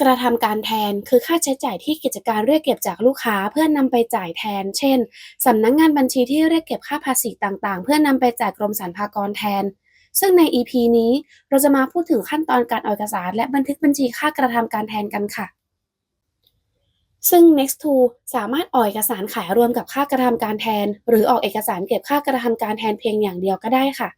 กระทำการแทนคือค่าใช้จ่ายที่กิจการเรียกเก็บจากลูกค้าเพื่อนำไปจ่ายแทน เช่นสำนักงานบัญชีที่เรียกเก็บค่าภาษีต่างๆ เพื่อนำไปจ่ายกรมสรรพากรแทน ซึ่งใน EP นี้เราจะมาพูดถึงขั้นตอนการออกเอกสาร และบันทึกบัญชีค่ากระทำการแทนกันค่ะ ซึ่ง Next2 สามารถออกเอกสารขายรวมกับค่ากระทำการแทน หรือออกเอกสารเก็บค่ากระทำการแทนเพียงอย่างเดียวก็ได้ค่ะ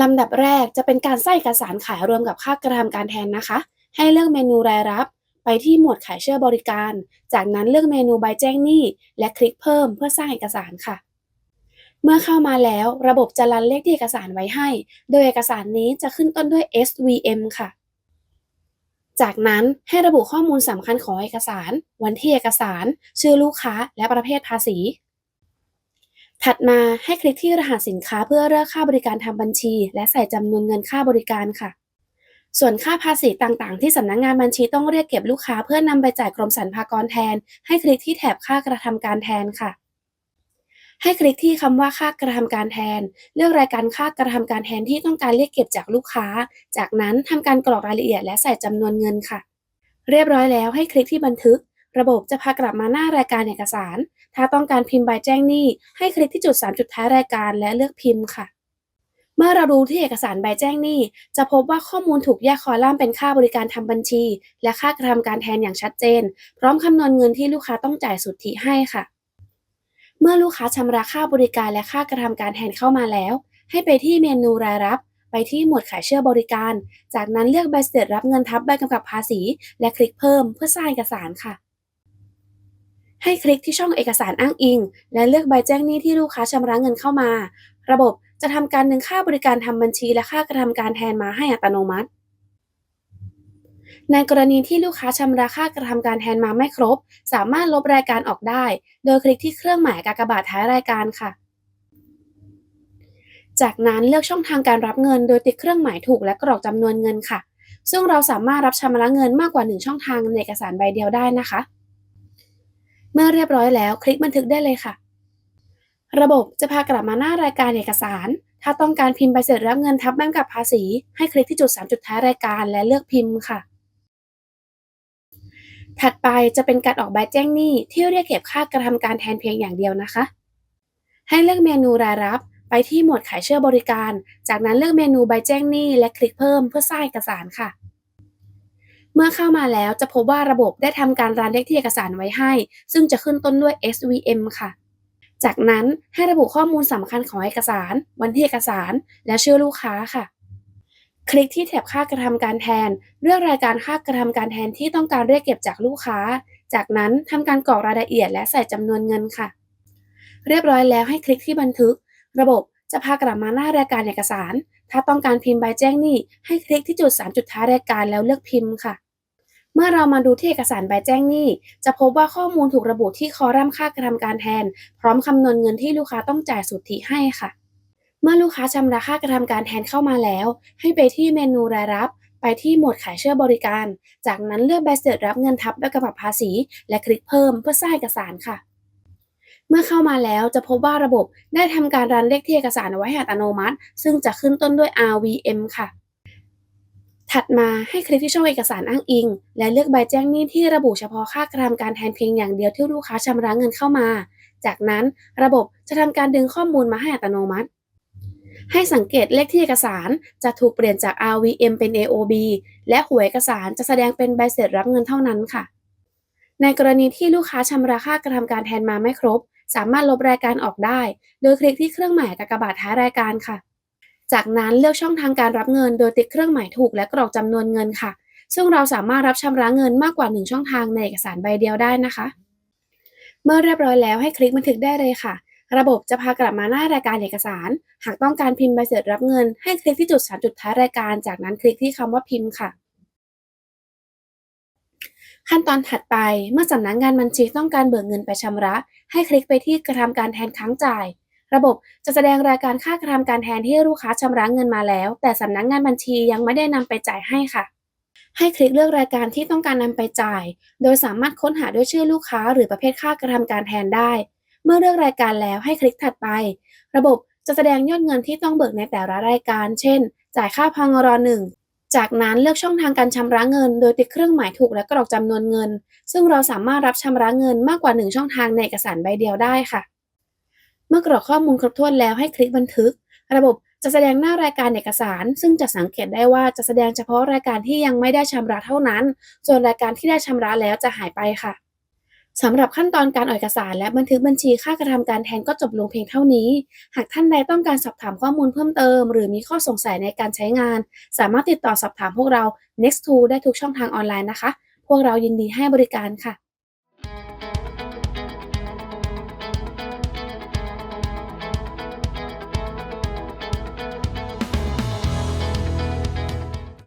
ลำดับแรกจะเป็นการใสร้างเอกสารขายรวมกับค่ากระทำการแทนนะคะ ให้เลือกเมนูรายรับ ไปที่หมวดขายเชื่อบริการ จากนั้นเลือกเมนูใบแจ้งหนี้ และคลิกเพิ่มเพื่อสร้างเอกสารค่ะ เมื่อเข้ามาแล้วระบบจะรันเลขที่เอกสารไว้ให้ โดยเอกสารนี้จะขึ้นต้นด้วย SVM ค่ะ จากนั้นให้ระบุข้อมูลสำคัญของเอกสาร วันที่เอกสาร ชื่อลูกค้า และประเภทภาษีถัดมาให้คลิกที่รหัสสินค้าเพื่อเลือกค่าบริการทำบัญชี และใส่จำนวนเงินค่าบริการค่ะ ส่วนค่าภาษีต่างๆ ที่สำนักงานบัญชีต้องเรียกเก็บลูกค้าเพื่อนำไปจ่ายกรมสรรพากรแทน ให้คลิกที่แถบค่ากระทำการแทนค่ะ ให้คลิกที่คำว่าค่ากระทำการแทน เลือกรายการค่ากระทำการแทนที่ต้องการเรียกเก็บจากลูกค้า จากนั้นทำการกรอกรายละเอียดและใส่จำนวนเงินค่ะ เรียบร้อยแล้วให้คลิกที่บันทึก ระบบจะพากลับมาหน้ารายการเอกสาร ถ้าต้องการพิมพ์ใบแจ้งหนี้ให้คลิกที่จุด3จุดท้ายรายการและเลือกพิมพ์ค่ะ เมื่อเราดูที่เอกสารใบแจ้งหนี้ จะพบว่าข้อมูลถูกแยกคอลัมน์เป็นค่าบริการทำบัญชี และค่ากระทำการแทนอย่างชัดเจน พร้อมคำนวณเงินที่ลูกค้าต้องจ่ายสุทธิให้ค่ะ เมื่อลูกค้าชำระค่าบริการและค่ากระทำการแทนเข้ามาแล้ว ให้ไปที่เมนูรายรับไปที่หมวดขายเชื่อบริการ จากนั้นเลือกใบเสร็จรับเงินทับใบกำกับภาษี และคลิกเพิ่มเพื่อสร้างเอกสารค่ะ ให้คลิกที่ช่องเอกสารอ้างอิง และเลือกใบแจ้งหนี้ที่ลูกค้าชำระเงินเข้ามา ระบบ จะทำการดึงค่าบริการทำบัญชีและค่ากระทำการแทนมาให้อัตโนมัติ ในกรณีที่ลูกค้าชำระค่ากระทำการแทนมาไม่ครบ สามารถลบรายการออกได้ โดยคลิกที่เครื่องหมายกากบาทท้ายรายการค่ะ จากนั้นเลือกช่องทางการรับเงิน โดยติดเครื่องหมายถูกและกรอกจำนวนเงินค่ะ ซึ่งเราสามารถรับชำระเงินมากกว่า 1 ช่องทางในเอกสารใบเดียวได้นะคะ เมื่อเรียบร้อยแล้ว คลิกบันทึกได้เลยค่ะ ระบบจะพากลับมาหน้ารายการเอกสาร ถ้าต้องการพิมพ์ใบเสร็จรับเงินทับแบงกับภาษี ให้คลิกที่จุด 3 จุดท้ายรายการและเลือกพิมพ์ค่ะ ถัดไปจะเป็นการออกใบแจ้งหนี้ที่เรียกเก็บค่ากระทำการแทนเพียงอย่างเดียวนะคะ ให้เลือกเมนูรายรับไปที่หมวดขายเชื่อบริการ จากนั้นเลือกเมนูใบแจ้งหนี้และคลิกเพิ่มเพื่อสร้างเอกสารค่ะ เมื่อเข้ามาแล้วจะพบว่าระบบได้ทำการรันเลขที่เอกสารไว้ให้ ซึ่งจะขึ้นต้นด้วย SVM ค่ะ จากนั้นให้ระบุข้อมูลสำคัญของเอกสาร วันที่เอกสาร และชื่อลูกค้าค่ะ คลิกที่แถบค่ากระทำการแทน เลือกรายการค่ากระทำการแทนที่ต้องการเรียกเก็บจากลูกค้า จากนั้นทำการกรอกรายละเอียดและใส่จำนวนเงินค่ะ เรียบร้อยแล้วให้คลิกที่บันทึก ระบบจะพากลับมาหน้ารายการเอกสาร ถ้าต้องการพิมพ์ใบแจ้งหนี้ให้คลิกที่จุด 3 จุดท้ายรายการแล้วเลือกพิมพ์ค่ะ เมื่อเรามาดูที่เอกสารใบแจ้งหนี้ จะพบว่าข้อมูลถูกระบุที่คอลัมน์ค่ากระทำการแทน พร้อมคำนวณเงินที่ลูกค้าต้องจ่ายสุทธิให้ค่ะ เมื่อลูกค้าชำระค่ากระทำการแทนเข้ามาแล้ว ให้ไปที่เมนูรายรับ ไปที่หมวดขายเชื่อบริการ จากนั้นเลือกใบเสร็จรับเงินทับใบกำกับภาษี และคลิกเพิ่มเพื่อสร้างเอกสารค่ะเมื่อเข้ามาแล้วจะพบว่าระบบได้ทำการรันเลขที่เอกสารไว้ให้อัตโนมัติ ซึ่งจะขึ้นต้นด้วย RVM ค่ะ ถัดมาให้คลิกที่ช่องเอกสารอ้างอิง และเลือกใบแจ้งหนี้ที่ระบุเฉพาะค่ากระทำการแทนเพียงอย่างเดียวที่ลูกค้าชำระเงินเข้ามา จากนั้นระบบจะทำการดึงข้อมูลมาให้อัตโนมัติ ให้สังเกตเลขที่เอกสารจะถูกเปลี่ยนจาก RVM เป็น AOB และหัวเอกสารจะแสดงเป็นใบเสร็จรับเงินเท่านั้นค่ะ ในกรณีที่ลูกค้าชำระค่ากระทำการแทนมาไม่ครบ สามารถลบรายการออกได้ โดยคลิกที่เครื่องหมายกากบาทท้ายรายการค่ะ จากนั้นเลือกช่องทางการรับเงินโดยติดเครื่องหมายถูกและกรอกจำนวนเงินค่ะ ซึ่งเราสามารถรับชำระเงินมากกว่า 1 ช่องทางในเอกสารใบเดียวได้นะคะ เมื่อเรียบร้อยแล้วให้คลิกบันทึกได้เลยค่ะ ระบบจะพากลับมาหน้ารายการเอกสาร หากต้องการพิมพ์ใบเสร็จรับเงิน ให้คลิกที่จุด3จุดท้ายรายการ จากนั้นคลิกที่คำว่าพิมพ์ค่ะขั้นตอนถัดไปเมื่อสำนักงานบัญชีต้องการเบิกเงินไปชำระ ให้คลิกไปที่กระทำการแทนค้างจ่าย ระบบจะแสดงรายการค่ากระทำการแทนที่ลูกค้าชำระเงินมาแล้ว แต่สำนักงานบัญชียังไม่ได้นำไปจ่ายให้ค่ะ ให้คลิกเลือกรายการที่ต้องการนำไปจ่าย โดยสามารถค้นหาด้วยชื่อลูกค้า หรือประเภทค่ากระทำการแทนได้ เมื่อเลือกรายการแล้วให้คลิกถัดไป ระบบจะแสดงยอดเงินที่ต้องเบิกในแต่ละรายการ เช่น จ่ายค่าพงร1จากนั้นเลือกช่องทางการชำระเงิน โดยติดเครื่องหมายถูกและกรอกจำนวนเงิน ซึ่งเราสามารถรับชำระเงินมากกว่า 1 ช่องทางในเอกสารใบเดียวได้ค่ะ เมื่อกรอกข้อมูลครบถ้วนแล้วให้คลิกบันทึก ระบบจะแสดงหน้ารายการเอกสาร ซึ่งจะสังเกตได้ว่าจะแสดงเฉพาะรายการที่ยังไม่ได้ชำระเท่านั้น ส่วนรายการที่ได้ชำระแล้วจะหายไปค่ะสำหรับขั้นตอนการออกเอกสารและบันทึกบัญชีค่ากระทำการแทนก็จบลงเพียงเท่านี้ หากท่านใดต้องการสอบถามข้อมูลเพิ่มเติม หรือมีข้อสงสัยในการใช้งาน สามารถติดต่อสอบถามพวกเรา Next2 ได้ทุกช่องทางออนไลน์นะคะ พวกเรายินดีให้บริการค่ะ